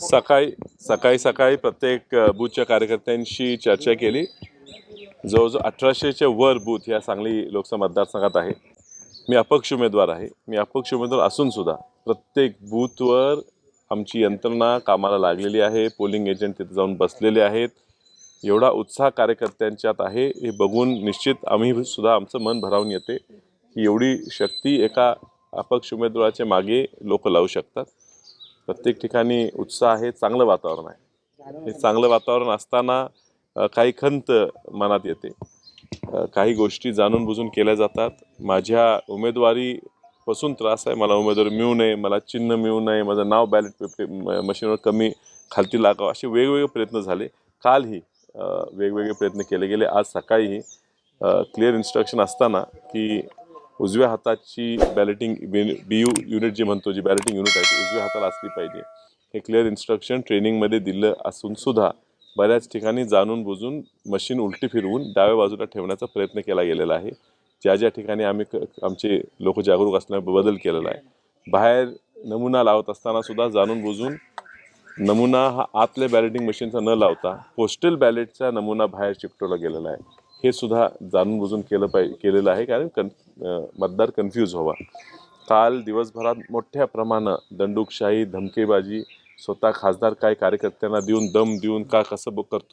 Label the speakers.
Speaker 1: सकाळी सकाळी सकाळी प्रत्येक बूथच्या कार्यकर्त्यांशी चर्चा केली. जवळजवळ अठराशेच्या वर बूथ या सांगली लोकसभा मतदारसंघात आहे. मी अपक्ष उमेदवार आहे. मी अपक्ष उमेदवार असून सुद्धा प्रत्येक बूथवर आमची यंत्रणा कामाला लागलेली आहे. पोलिंग एजंट तिथे जाऊन बसलेले आहेत. एवढा उत्साह कार्यकर्त्यांच्यात आहे हे बघून निश्चित आम्ही सुद्धा आमचं मन भरावून येते. की एवढी शक्ती एका अपक्ष उमेदवाराच्या मागे लोक लावू शकतात. प्रत्येक ठिकाणी उत्साह आहे चांगलं वातावरण आहे. हे चांगलं वातावरण असताना काही खंत मनात येते. काही गोष्टी जाणून बुजून केल्या जातात. माझ्या उमेदवारीपासून त्रास आहे. मला उमेदवारी मिळू नये मला चिन्ह मिळू नये माझं नाव बॅलेट पेपर म- मशीनवर कमी खालती लागावं असे वेगवेगळे प्रयत्न झाले. कालही वेगवेगळे प्रयत्न केले गेले. आज सकाळीही क्लिअर इन्स्ट्रक्शन असताना की उजव्या हाताची बॅलेटिंग बी यू युनिट जी म्हणतो जी बॅलेटिंग युनिट आहे ती उजव्या हाताला असली पाहिजे. हे क्लिअर इन्स्ट्रक्शन ट्रेनिंगमध्ये दिलं असून सुद्धा बऱ्याच ठिकाणी जाणून बुजून मशीन उलटी फिरवून डाव्या बाजूला ठेवण्याचा प्रयत्न केला गेलेला आहे. ज्या ज्या ठिकाणी आम्ही क- आमचे लोक जागरूक असल्याने बदल केलेला आहे. बाहेर नमुना लावत असताना सुद्धा जाणून बुजून नमुना हा आतल्या बॅलेटिंग मशीनचा न लावता पोस्टल बॅलेटचा नमुना बाहेर चिकटवला गेलेला आहे. हे सुद्धा जाणून बुजून केलं पाहिजे केलेलं आहे कारण कन मतदार कन्फ्यूज व्हावा. काल दिवसभरात मोठ्या प्रमाणात दंडुकशाही धमकेबाजी स्वतः खासदार काय कार्यकर्त्यांना देऊन दम देऊन का कसं करतो